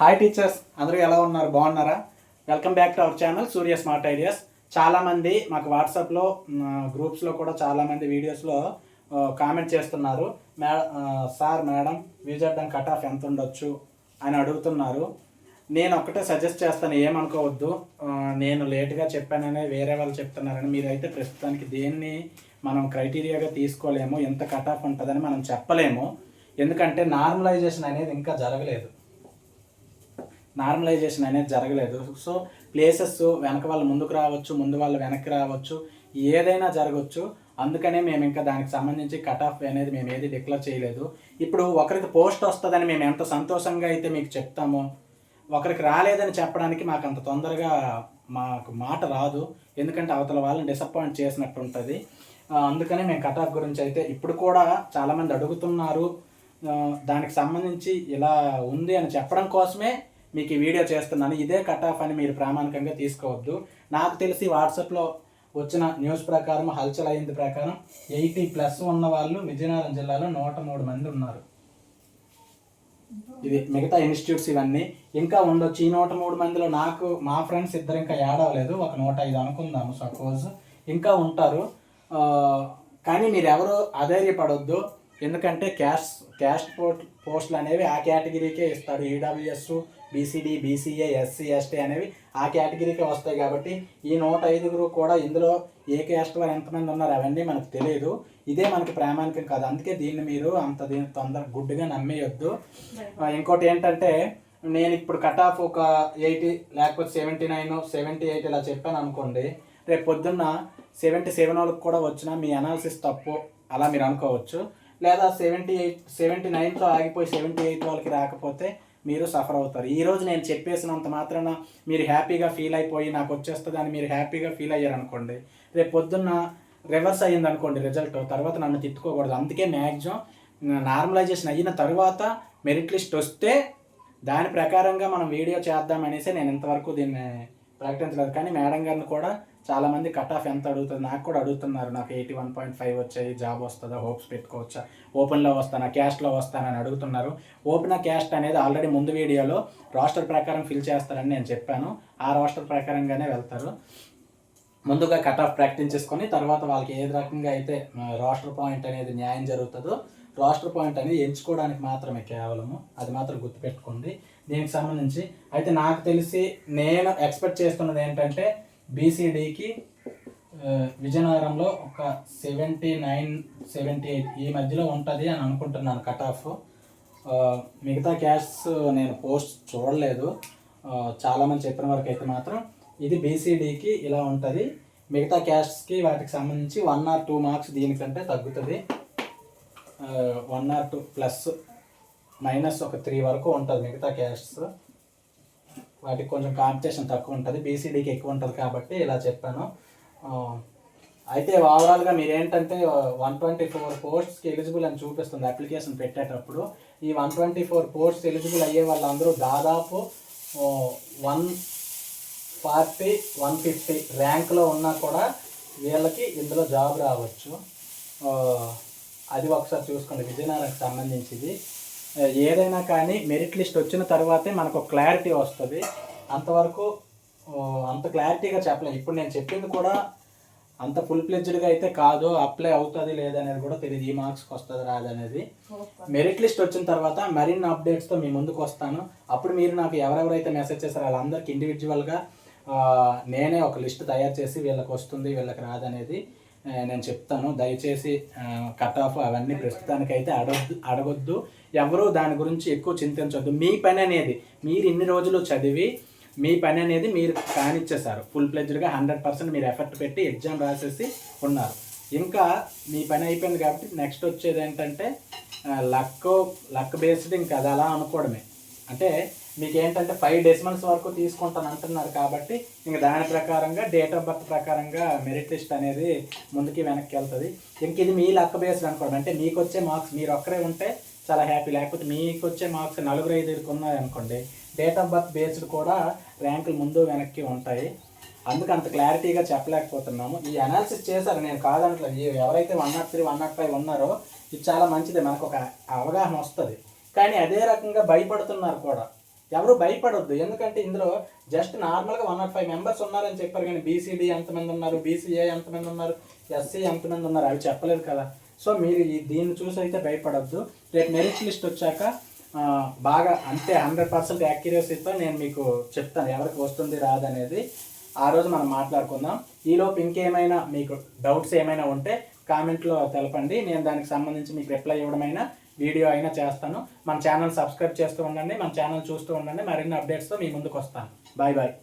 Hi teachers అందరూ ఎలా ఉన్నారు? బాగున్నారా? Welcome back to our channel Surya smart ideas చాలామంది మాకు వాట్సాప్లో గ్రూప్స్లో కూడా చాలామంది వీడియోస్లో కామెంట్ చేస్తున్నారు. మే సార్ మేడం విజయడం కట్ ఆఫ్ ఎంత ఉండొచ్చు? అని అడుగుతున్నారు. నేను ఒక్కటే సజెస్ట్ చేస్తాను ఏమనుకోవద్దు. నేను లేట్గా చెప్పాననే వేరే వాళ్ళు చెప్తున్నారని మీరైతే ప్రస్తుతానికి దేన్ని మనం క్రైటీరియాగా తీసుకోలేము ఎంత కట్ ఆఫ్ ఉంటుందని మనం చెప్పలేము. ఎందుకంటే నార్మలైజేషన్ అనేది ఇంకా జరగలేదు. నార్మలైజేషన్ అనేది జరగలేదు. సో ప్లేసెస్ వెనక వాళ్ళు ముందుకు రావచ్చు ముందు వాళ్ళు వెనక్కి రావచ్చు ఏదైనా జరగవచ్చు అందుకనే మేము ఇంకా దానికి సంబంధించి కట్ ఆఫ్ అనేది మేము ఏది డిక్లేర్ చేయలేదు. ఇప్పుడు ఒకరికి పోస్ట్ వస్తుందని మేము ఎంత సంతోషంగా అయితే మీకు చెప్తామో ఒకరికి రాలేదని చెప్పడానికి మాకు అంత తొందరగా మాకు మాట రాదు. ఎందుకంటే అవతల వాళ్ళని డిసప్పాయింట్ చేసినట్టు ఉంటుంది. అందుకనే మేము కట్ ఆఫ్ గురించి అయితే ఇప్పుడు కూడా చాలామంది అడుగుతున్నారు. దానికి సంబంధించి ఇలా ఉంది అని చెప్పడం కోసమే మీకు ఈ వీడియో చేస్తున్నాను. ఇదే కట్ ఆఫ్ అని మీరు ప్రామాణికంగా తీసుకోవద్దు. నాకు తెలిసి వాట్సాప్లో వచ్చిన న్యూస్ ప్రకారం హల్చల్ అయింది ప్రకారం ఎయిటీ ప్లస్ ఉన్న వాళ్ళు విజయనగరం జిల్లాలో నూట మూడు మంది ఉన్నారు. ఇది మిగతా ఇన్స్టిట్యూట్స్ ఇవన్నీ. ఇంకా ఉండొచ్చు. ఈ నూట మూడు మందిలో నాకు మా ఫ్రెండ్స్ ఇద్దరు ఇంకా యాడ్ అవ్వలేదు. ఒక నూట ఐదు అనుకుందాము సపోజ్ ఇంకా ఉంటారు. కానీ మీరు ఎవరు అధైర్యపడొద్దు. ఎందుకంటే క్యాష్ క్యాస్ట్ పోస్ట్ పోస్టులు అనేవి ఆ కేటగిరీకే ఇస్తారు. EWS BCD BCA SC ST అనేవి ఆ కేటగిరీకే వస్తాయి కాబట్టి ఈ నూట ఐదుగురు కూడా ఇందులో ఏ క్యాస్ట్ వారు ఎంతమంది ఉన్నారు అవన్నీ మనకు తెలియదు ఇదే మనకి ప్రామాణికం కాదు. అందుకే దీన్ని మీరు అంత దీన్ని తొందర గుడ్డుగా నమ్మేయొద్దు. ఇంకోటి ఏంటంటే నేను ఇప్పుడు కట్ ఆఫ్ ఒక ఎయిటీ లేకపోతే సెవెంటీ నైన్ సెవెంటీ ఎయిట్ ఇలా చెప్పాను అనుకోండి. రేపు పొద్దున్న సెవెంటీ సెవెన్ వాళ్ళకి కూడా వచ్చిన మీ అనాలిసిస్ తప్పు అలా మీరు అనుకోవచ్చు. లేదా సెవెంటీ ఎయిట్ సెవెంటీ నైన్తో ఆగిపోయి సెవెంటీ ఎయిట్ వాళ్ళకి రాకపోతే మీరు సఫర్ అవుతారు. ఈరోజు నేను చెప్పేసినంత మాత్రాన మీరు హ్యాపీగా ఫీల్ అయిపోయి నాకు వచ్చేస్తుంది అని మీరు హ్యాపీగా ఫీల్ అయ్యారు అనుకోండి రేపు పొద్దున్న రివర్స్ అయ్యింది అనుకోండి రిజల్ట్ తర్వాత నన్ను తిట్టుకోకూడదు. అందుకే మ్యాక్సిమం నార్మలైజేషన్ అయిన తర్వాత మెరిట్ లిస్ట్ వస్తే దాని ప్రకారంగా మనం వీడియో చేద్దాం అనేసి నేను ఇంతవరకు దీన్ని ప్రకటించలేదు. కానీ మేడం గారిని కూడా చాలామంది కట్ ఆఫ్ ఎంత అడుగుతుంది నాకు కూడా అడుగుతున్నారు. నాకు ఎయిటీ వన్ పాయింట్ ఫైవ్ వచ్చాయి. జాబ్ వస్తుందా? హోప్స్ పెట్టుకోవచ్చా? ఓపెన్లో వస్తానా? క్యాస్ట్లో వస్తానని అడుగుతున్నారు. ఓపెన్ క్యాస్ట్ అనేది ఆల్రెడీ ముందు వీడియోలో రాస్టర్ ప్రకారం ఫిల్ చేస్తారని నేను చెప్పాను. ఆ రాస్టర్ ప్రకారంగానే వెళ్తారు. ముందుగా కట్ ఆఫ్ ప్రాక్టీస్ చేసుకొని తర్వాత వాళ్ళకి ఏ రకంగా అయితే రాస్టర్ పాయింట్ అనేది న్యాయం జరుగుతుందో రాస్టర్ పాయింట్ అనేది ఎంచుకోవడానికి మాత్రమే కేవలము. అది మాత్రం గుర్తుపెట్టుకోండి. దీనికి సంబంధించి అయితే నాకు తెలిసి నేను ఎక్స్పెక్ట్ చేస్తున్నది ఏంటంటే బీసీడీకి విజయనగరంలో ఒక సెవెంటీ నైన్ సెవెంటీ ఎయిట్ ఈ మధ్యలో ఉంటుంది అని అనుకుంటున్నాను కట్ ఆఫ్ మిగతా క్యాష్ నేను పోస్ట్ చూడలేదు. చాలామంది చెప్పిన వరకు అయితే మాత్రం ఇది బీసీడీకి ఇలా ఉంటుంది. మిగతా క్యాస్ట్కి వాటికి సంబంధించి వన్ ఆర్ టూ మార్క్స్ దీనికంటే తగ్గుతుంది. One or two plus minus ఒక త్రీ వరకు ఉంటుంది మిగతా క్యాస్ట్స్ వాటికి కొంచెం కాంపిటీషన్ తక్కువ ఉంటుంది బీసీడీకి ఎక్కువ ఉంటుంది కాబట్టి ఇలా చెప్పాను. అయితే ఓవరాల్గా మీరు ఏంటంటే వన్ ట్వంటీ ఫోర్ పోస్ట్స్కి ఎలిజిబుల్ అని చూపిస్తుంది అప్లికేషన్ పెట్టేటప్పుడు. ఈ one twenty four posts eligible అయ్యే వాళ్ళందరూ దాదాపు వన్ ఫార్టీ వన్ ఫిఫ్టీ ర్యాంక్లో ఉన్నా కూడా వీళ్ళకి ఇందులో జాబ్ రావచ్చు. అది ఒకసారి చూసుకోండి. విజయనగరంకి సంబంధించింది. ఏదైనా కానీ మెరిట్ లిస్ట్ వచ్చిన తర్వాతే మనకు క్లారిటీ వస్తుంది. అంతవరకు అంత క్లారిటీగా చెప్పలేము ఇప్పుడు నేను చెప్పింది కూడా అంత ఫుల్ ప్లెడ్జ్డ్గా అయితే కాదు అప్లై అవుతుంది లేదనేది కూడా తెలియదు ఈ మార్క్స్కి వస్తుంది రాదనేది మెరిట్ లిస్ట్ వచ్చిన తర్వాత మరిన్ని అప్డేట్స్తో మీ ముందుకు వస్తాను. అప్పుడు మీరు నాకు ఎవరెవరైతే మెసేజ్ చేస్తారో వాళ్ళందరికీ ఇండివిజువల్గా నేనే ఒక లిస్ట్ తయారు చేసి వీళ్ళకి వస్తుంది వీళ్ళకి రాదనేది నేను చెప్తాను. దయచేసి కట్ ఆఫ్ అవన్నీ ప్రస్తుతానికైతే అడగద్దు అడగొద్దు. ఎవరు దాని గురించి ఎక్కువ చింతించొద్దు. మీ పని అనేది మీరు ఇన్ని రోజులు చదివి మీ పని అనేది మీరు కానిచ్చేసారు ఫుల్ ప్లెజ్డ్గా హండ్రెడ్ పర్సెంట్ మీరు ఎఫర్ట్ పెట్టి ఎగ్జామ్ రాసేసి ఉన్నారు. ఇంకా మీ పని అయిపోయింది కాబట్టి నెక్స్ట్ వచ్చేది ఏంటంటే లక్ లక్ బేస్డ్ ఇంకా అది అలా అనుకోవడమే. అంటే మీకు ఏంటంటే ఫైవ్ డెసిమల్స్ వరకు తీసుకుంటాను అంటున్నారు కాబట్టి ఇంకా దాని ప్రకారంగా డేట్ ఆఫ్ బర్త్ ప్రకారంగా మెరిట్ లిస్ట్ అనేది ముందుకి వెనక్కి వెళ్తుంది. ఇంక ఇది మీ లక్క బేస్డ్ అనుకోండి. అంటే మీకు వచ్చే మార్క్స్ మీరు ఒక్కరే ఉంటే చాలా హ్యాపీ లేకపోతే మీకు వచ్చే మార్క్స్ నలుగురు ఐదుగురికి ఉన్నాయనుకోండి డేట్ ఆఫ్ బర్త్ బేస్డ్ కూడా ర్యాంకులు ముందు వెనక్కి ఉంటాయి. అందుకు అంత క్లారిటీగా చెప్పలేకపోతున్నాము. ఈ అనాలిసిస్ చేశారు. నేను కాదనట్లేదు ఎవరైతే one nought three one nought five ఉన్నారో ఇది చాలా మంచిది. మనకు ఒక అవగాహన వస్తుంది. కానీ అదే రకంగా భయపడుతున్నారు కూడా. ఎవరు భయపడొద్దు. ఎందుకంటే ఇందులో జస్ట్ నార్మల్గా వన్ నాట్ ఫైవ్ మెంబర్స్ ఉన్నారని చెప్పారు కానీ బీసీడీ ఎంతమంది ఉన్నారు బీసీఏ ఎంతమంది ఉన్నారు ఎస్సీ ఎంతమంది ఉన్నారు అవి చెప్పలేదు కదా. సో మీరు ఈ దీన్ని చూసి అయితే భయపడొద్దు. రేపు మెరిట్ లిస్ట్ వచ్చాక బాగా అంతే హండ్రెడ్ పర్సెంట్ యాక్యురసీతో నేను మీకు చెప్తాను ఎవరికి వస్తుంది రాదనేది. ఆ రోజు మనం మాట్లాడుకుందాం. ఈలోపు ఇంకేమైనా మీకు డౌట్స్ ఏమైనా ఉంటే కామెంట్లో తెలపండి. నేను దానికి సంబంధించి మీకు రిప్లై ఇవ్వడమైనా వీడియో అయినా చేస్తాను. మన ఛానల్ సబ్స్క్రైబ్ చేస్తూ ఉండండి. మన ఛానల్ చూస్తూ ఉండండి. మరిన్ని అప్డేట్స్తో మీ ముందుకు వస్తాను. Bye bye